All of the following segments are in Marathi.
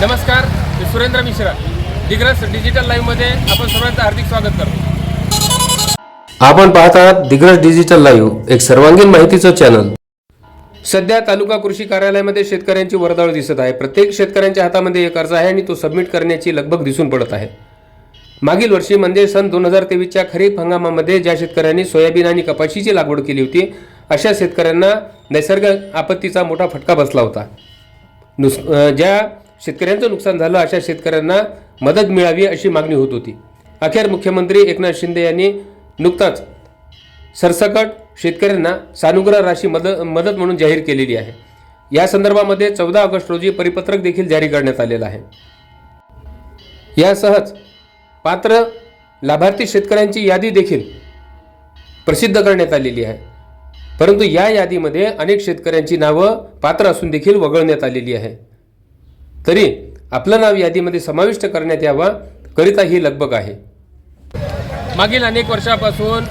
नमस्कार मी सुरेंद्र मिश्रा. दिग्रस डिजिटल लाईव्हमध्ये आपण सर्वांचं हार्दिक स्वागत करतो. आपण पाहत आहात दिग्रस डिजिटल लाईव्ह एक सर्वांगीण माहितीचं चॅनल सध्या तालुका कृषी कार्यालयामध्ये शेतकऱ्यांची वर्दळ दिसत आहे. प्रत्येक शेतकऱ्यांच्या हातामध्ये एक अर्ज आहे आणि तो सबमिट करण्याची लगबग दिसून पडत आहे. मागील वर्षी म्हणजे सन दोन हजार तेवीसच्या खरीप हंगामामध्ये ज्या शेतकऱ्यांनी सोयाबीन आणि कपाशीची लागवड केली होती अशा शेतकऱ्यांना नैसर्गिक आपत्तीचा मोठा फटका बसला होता. नुस ज्या शेतकऱ्यांचं नुकसान झालं अशा शेतकऱ्यांना मदत मिळावी अशी मागणी होत होती. अखेर मुख्यमंत्री एकनाथ शिंदे यांनी नुकताच सरसकट शेतकऱ्यांना सानुग्रह राशी मदत मदत म्हणून जाहीर केलेली आहे. या संदर्भामध्ये चौदा ऑगस्ट रोजी परिपत्रक देखील जारी करण्यात आलेलं आहे. यासहच पात्र लाभार्थी शेतकऱ्यांची यादी देखील प्रसिद्ध करण्यात आलेली आहे. परंतु या यादीमध्ये अनेक शेतकऱ्यांची नावं पात्र असून देखील वगळण्यात आलेली आहे. तरी आपलं नाव यादीमध्ये समाविष्ट करण्यात यावं करिता ही लगबग आहे. मागील अनेक वर्षापासून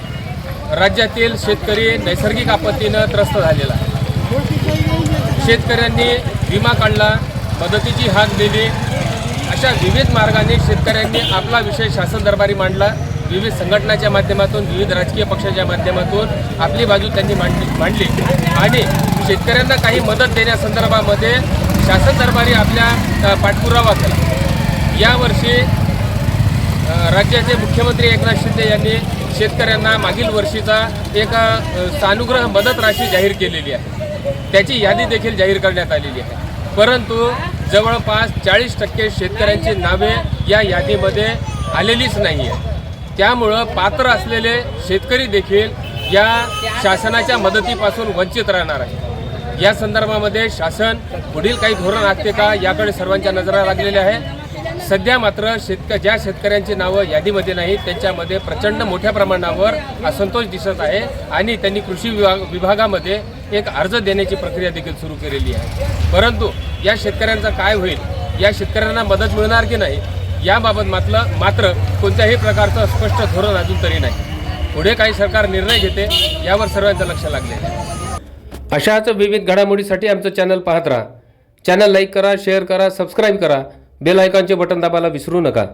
राज्यातील शेतकरी नैसर्गिक आपत्तीनं त्रस्त झालेला शेतकऱ्यांनी विमा काढला मदतीची हाक दिली. अशा विविध मार्गाने शेतकऱ्यांनी आपला विषय शासन दरबारी मांडला. विविध संघटनाच्या माध्यमातून विविध राजकीय पक्षाच्या माध्यमातून आपली बाजू त्यांनी मांडली मांडली. आणि शेतकऱ्यांना काही मदत देण्यासंदर्भामध्ये शासन दरबारी आपल्या पाठपुरावा केला. यावर्षी राज्याचे मुख्यमंत्री एकनाथ शिंदे यांनी शेतकऱ्यांना मागील वर्षीचा एक सानुग्रह मदत राशी जाहीर केलेली आहे. त्याची यादी देखील जाहीर करण्यात आलेली आहे. परंतु जवळपास चाळीस टक्के शेतकऱ्यांची नावे या यादीमध्ये आलेलीच नाही आहे त्यामुळं पात्र असलेले शेतकरी देखील या शासनाच्या मदतीपासून वंचित राहणार आहे या संदर्भामध्ये शासन पुढील काही धोरण आखते का याकडे सर्वांच्या नजरा लागलेल्या आहे सध्या मात्र शेतक ज्या शेतकऱ्यांची नावं यादीमध्ये नाहीत त्यांच्यामध्ये प्रचंड मोठ्या प्रमाणावर असंतोष दिसत आहे आणि त्यांनी कृषी विभाग विभागामध्ये एक अर्ज देण्याची प्रक्रिया देखील सुरू केलेली आहे. परंतु या शेतकऱ्यांचं काय होईल? या शेतकऱ्यांना मदत मिळणार की नाही? याबाबत मात्र मात्र कोणत्याही प्रकारचं स्पष्ट धोरण अजून तरी नाही. पुढे काही सरकार निर्णय घेते यावर सर्वांचं लक्ष लागले. अशाच विविध घडामोडीसाठी आमचं चॅनल पाहत राहा. चॅनल लाईक करा शेअर करा सबस्क्राईब करा. बेल आयकॉनचे बटन दाबायला विसरू नका.